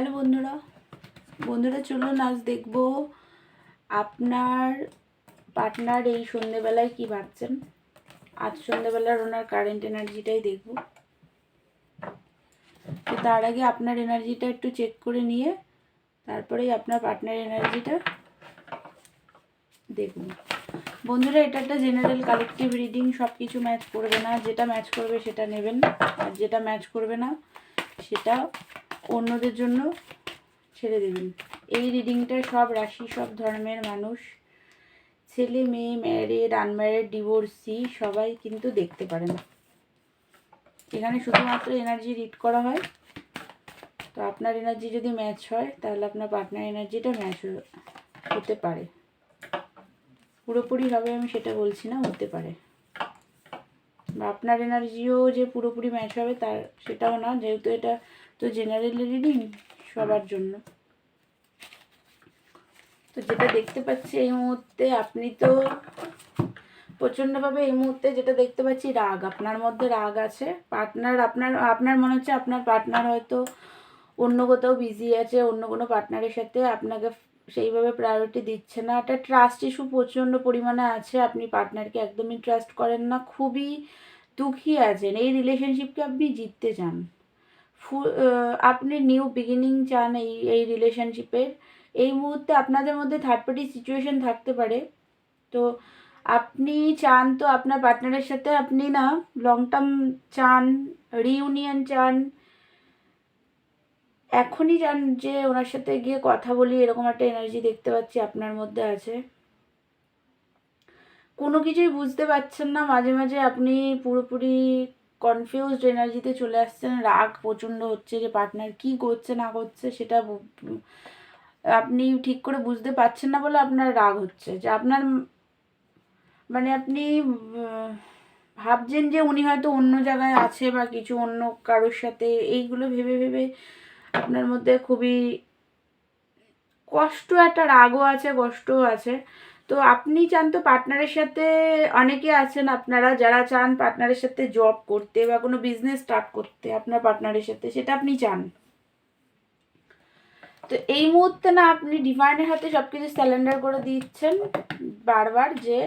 Hello বন্ধুরা। বন্ধুরা, চলুন আজ দেখব আপনার পার্টনার এই সন্ধেবেলায় কি ভাবছেন। আজ সন্ধেবেলার ওনার কারেন্ট এনার্জিটাই দেখব। তো তার আগে আপনার এনার্জিটা একটু চেক করে নিয়ে তারপরেই আপনার পার্টনার এনার্জিটা দেখুন বন্ধুরা, এটা একটা জেনারেল কালেকটিভ রিডিং সব কিছু ম্যাচ করবে না। যেটা ম্যাচ করবে সেটা নেবেন আর যেটা ম্যাচ করবে না, সেটা অন্যদের জন্য ছেড়ে দেবেন। এই রিডিংটা সব রাশি, সব ধর্মের মানুষ, ছেলে, মেয়ে ম্যারিড আনম্যারিড ডিভোর্সি সবাই কিন্তু দেখতে পারেন। এখানে শুধুমাত্র এনার্জি রিড করা হয়। তো আপনার এনার্জি যদি ম্যাচ হয়, তাহলে আপনার পার্টনার এনার্জিটা ম্যাচ হতে পারে। পুরোপুরি হবে আমি সেটা বলছি না, হতে পারে। বা আপনার এনার্জিও যে পুরোপুরি ম্যাচ হবে, তার সেটাও না, যেহেতু এটা তো জেনারেল রিডিং সবার জন্য। তো যেটা দেখতে পাচ্ছি এই মুহূর্তে আপনি তো প্রচণ্ডভাবে এই মুহূর্তে যেটা দেখতে পাচ্ছি রাগ আপনার মধ্যে রাগ আছে। পার্টনার আপনার আপনার মনে হচ্ছে আপনার পার্টনার হয়তো অন্য কোথাও বিজি আছে অন্য কোনো পার্টনারের সাথে আপনাকে সেইভাবে প্রায়োরিটি দিচ্ছে না। একটা ট্রাস্ট ইস্যু প্রচণ্ড পরিমাণে আছে আপনি পার্টনারকে একদমই ট্রাস্ট করেন না। খুবই দুঃখী আছেন। এই রিলেশনশিপকে আপনি জিততে চান। আপনি নিউ বিগিনিং চান এই এই রিলেশনশিপের এই মুহূর্তে আপনাদের মধ্যে থার্ড পার্টি সিচুয়েশন থাকতে পারে। তো আপনি চান তো আপনার পার্টনারের সাথে আপনি না লং টার্ম চান রিউনিয়ন চান। এখনই চান যে ওনার সাথে গিয়ে কথা বলি, এরকম একটা এনার্জি দেখতে পাচ্ছি আপনার মধ্যে আছে। কোনো কিছুই বুঝতে পারছেন না, মাঝে মাঝে আপনি পুরোপুরি কনফিউজড এনার্জিতে চলে আসছেন, রাগ প্রচণ্ড হচ্ছে যে পার্টনার কি করছে, না করছে, সেটা আপনি ঠিক করে বুঝতে পারছেন না বলে আপনার রাগ হচ্ছে। যে আপনার মানে আপনি ভাবছেন যে উনি হয়তো অন্য জায়গায় আছে বা কিছু অন্য কারোর সাথে, এইগুলো ভেবে ভেবে আপনার মধ্যে খুবই কষ্ট, একটা রাগও আছে, কষ্টও আছে। তো আপনি চান তো পার্টনারের সাথে অনেকে আছেন, আপনারা যারা চান পার্টনারের সাথে জব করতে বা কোনো বিজনেস স্টার্ট করতে আপনার পার্টনারের সাথে, সেটা আপনি চান। তো এই মুহূর্তে না আপনি ডিভাইনের হাতে সব কিছু স্যালেন্ডার করে দিচ্ছেন বারবার যে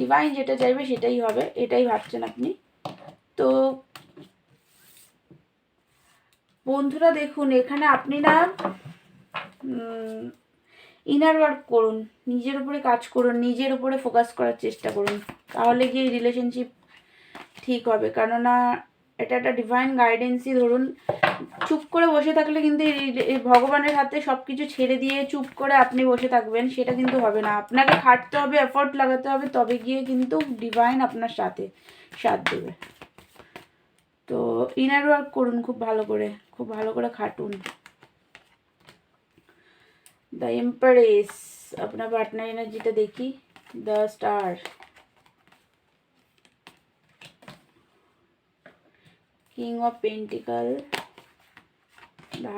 ডিভাইন যেটা চাইবে সেটাই হবে, এটাই ভাবছেন আপনি। তো বন্ধুরা দেখুন, এখানে আপনি না ইনার ওয়ার্ক করুন, নিজের উপরে কাজ করুন, নিজের উপরে ফোকাস করার চেষ্টা করুন, তাহলে গিয়ে রিলেশনশিপ ঠিক হবে। কেননা এটা একটা ডিভাইন গাইডেন্সই ধরুন, চুপ করে বসে থাকলে কিন্তু ভগবানের হাতে সব কিছু ছেড়ে দিয়ে চুপ করে আপনি বসে থাকবেন, সেটা কিন্তু হবে না। আপনাকে খাটতে হবে এফোর্ট লাগাতে হবে, তবে গিয়ে কিন্তু ডিভাইন আপনার সাথে সাথ দেবে। তো ইনার ওয়ার্ক করুন খুব ভালো করে, খুব ভালো করে খাটুন। দ্য এম্পারেস আপনার পার্টনার এনার্জিটা দেখি the star king of pentacle the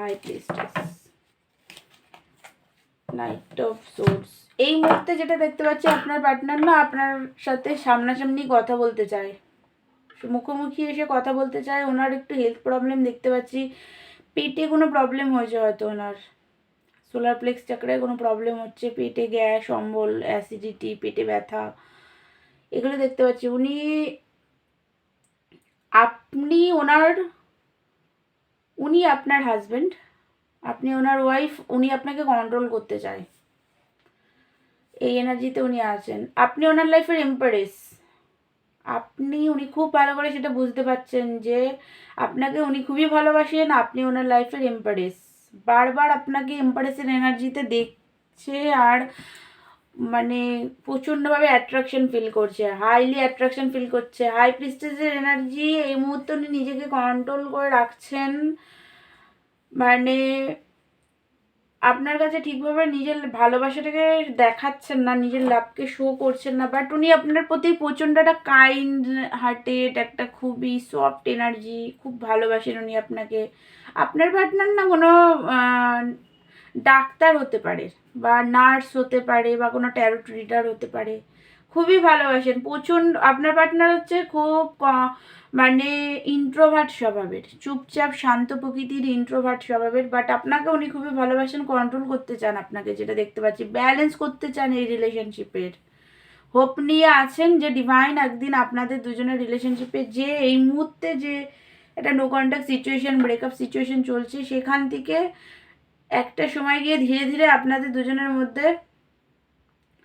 knight of swords এই মুহূর্তে যেটা দেখতে পাচ্ছি আপনার পার্টনার না আপনার সাথে সামনাসামনি কথা বলতে চায়। মুখোমুখি এসে কথা বলতে চায়, ওনার একটু হেলথ প্রবলেম দেখতে পাচ্ছি। পেটে কোনো প্রবলেম হয়েছে হয়তো ওনার। সোলার প্লেক্স চাকরায় কোনো প্রবলেম হচ্ছে, পেটে গ্যাস, অম্বল অ্যাসিডিটি পেটে ব্যথা, এগুলো দেখতে পাচ্ছি। উনি, আপনি ওনার, উনি আপনার হাজবেন্ড আপনি ওনার ওয়াইফ উনি আপনাকে কন্ট্রোল করতে চায়। এই এনার্জিতে উনি আছেন। আপনি ওনার লাইফের এম্পারেস আপনি, উনি খুব ভালো করে সেটা বুঝতে পারছেন যে আপনাকে উনি খুবই ভালোবাসেন, আপনি ওনার লাইফের এম্পারেস বারবার আপনাকে এম্পারেসের এনার্জিতে দেখছে আর মানে প্রচণ্ডভাবে অ্যাট্রাকশন ফিল করছে হাইলি অ্যাট্রাকশন ফিল করছে হাই প্রিস্টেজের এনার্জি এই মুহূর্তে উনি নিজেকে কন্ট্রোল করে রাখছেন। মানে আপনার কাছে ঠিকভাবে নিজের ভালোবাসাটাকে দেখাচ্ছেন না, নিজের লাভকে শো করছেন না বাট উনি আপনার প্রতি প্রচণ্ড একটা কাইন্ড হার্টেড একটা খুবই সফট এনার্জি খুব ভালোবাসেন উনি আপনাকে। আপনার পার্টনার না কোনো ডাক্তার হতে পারে বা নার্স হতে পারে বা কোনো ট্যারোট রিডার হতে পারে। খুবই ভালোবাসেন। প্রচণ্ড আপনার পার্টনার হচ্ছে খুব মানে ইন্ট্রোভার্ট স্বভাবের, চুপচাপ শান্ত প্রকৃতির ইন্ট্রোভার্ট স্বভাবের বাট আপনাকে উনি খুবই ভালোবাসেন কন্ট্রোল করতে চান আপনাকে, যেটা দেখতে পাচ্ছি। ব্যালেন্স করতে চান এই রিলেশনশিপের হোপ নিয়ে আছেন যে ডিভাইন একদিন আপনাদের দুজনের রিলেশনশিপে যে এই মুহূর্তে যে একটা no contact situation breakup situation চলছে, সেখান থেকে একটা সময় গিয়ে ধীরে ধীরে আপনাদের দুজনের মধ্যে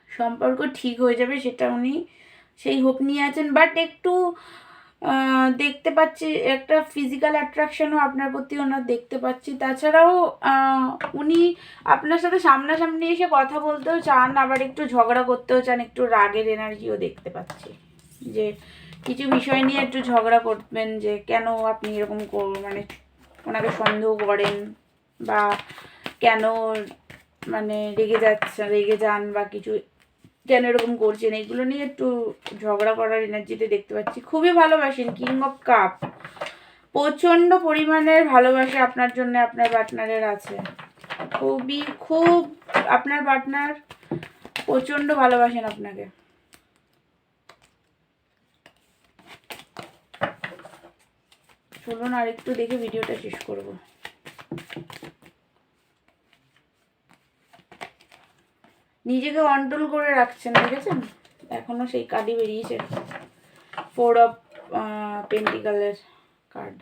সম্পর্ক ঠিক হয়ে যাবে, সেটা উনি সেই হোপ নিয়ে আছেন। বাট একটু দেখতে পাচ্ছি, একটা ফিজিক্যাল অ্যাট্রাকশনও আপনার প্রতি ওনার দেখতে পাচ্ছি। তাছাড়াও উনি আপনার সাথে সামনাসামনি এসে কথা বলতেও চান, আবার একটু ঝগড়া করতেও চান, একটু রাগের এনার্জিও দেখতে পাচ্ছি। কিছু বিষয় নিয়ে একটু ঝগড়া করবেন যে কেন আপনি এরকম মানে ওনাকে সন্দেহ করেন বা কেন মানে রেগে যাচ্ছে, রেগে যান বা কিছু কেন এরকম করছেন, এগুলো নিয়ে একটু ঝগড়া করার এনার্জিতে দেখতে পাচ্ছি। খুবই ভালোবাসেন কিং অফ কাপ প্রচণ্ড পরিমাণের ভালোবাসা আপনার জন্য আপনার পার্টনারের আছে। খুবই, খুব আপনার পার্টনার প্রচণ্ড ভালোবাসেন আপনাকে। চলুন আর একটু দেখে ভিডিওটা শেষ করব। নিজেকে কন্ট্রোল করে রাখছেন, দেখেছেন? এখনও সেই কার্ডই বেরিয়েছে। ফোর অফ পেন্টিকালের কার্ড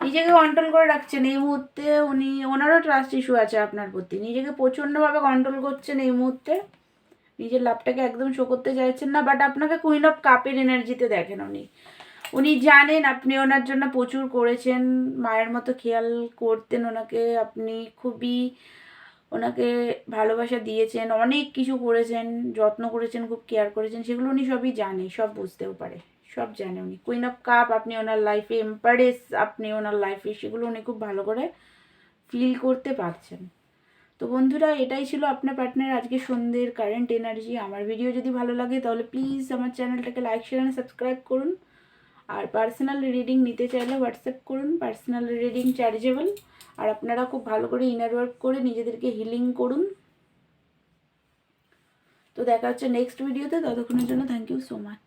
নিজেকে কন্ট্রোল করে রাখছেন, এই মুহূর্তে উনি, ওনারও ট্রাস্ট ইস্যু আছে আপনার প্রতি। নিজেকে প্রচণ্ডভাবে কন্ট্রোল করছেন এই মুহূর্তে। নিজের লাভটাকে একদম শো করতে চাইছেন না বাট আপনাকে কুইন অফ কাপের এনার্জিতে দেখেন উনি। উনি জানেন আপনি ওনার জন্য প্রচুর করেছেন, মায়ের মতো খেয়াল করতেন ওনাকে, আপনি খুবই ওনাকে ভালোবাসা দিয়েছেন, অনেক কিছু করেছেন, যত্ন করেছেন, খুব কেয়ার করেছেন, সেগুলো উনি সবই জানে, সব বুঝতেও পারে, সব জানে উনি। কুইন অফ কাপ আপনি ওনার লাইফে এম্পারেস আপনি ওনার লাইফে সেগুলো উনি খুব ভালো করে ফিল করতে পারছেন। তো বন্ধুরা, এটাই ছিল আপনার পার্টনার আজকে সন্ধ্যের কারেন্ট এনার্জি আমার ভিডিও যদি ভালো লাগে, তাহলে প্লিজ আমার চ্যানেলটাকে লাইক শেয়ার সাবস্ক্রাইব করুন। আর পার্সোনাল রিডিং নিতে চাইলে হোয়াটসঅ্যাপ করুন পার্সোনাল রিডিং চার্জেবল আর আপনারা খুব ভালো করে ইনার ওয়ার্ক করে নিজেদেরকে হিলিং করুন। তো দেখা হচ্ছে নেক্সট ভিডিওতে ততক্ষণের জন্য থ্যাংক ইউ সো মাচ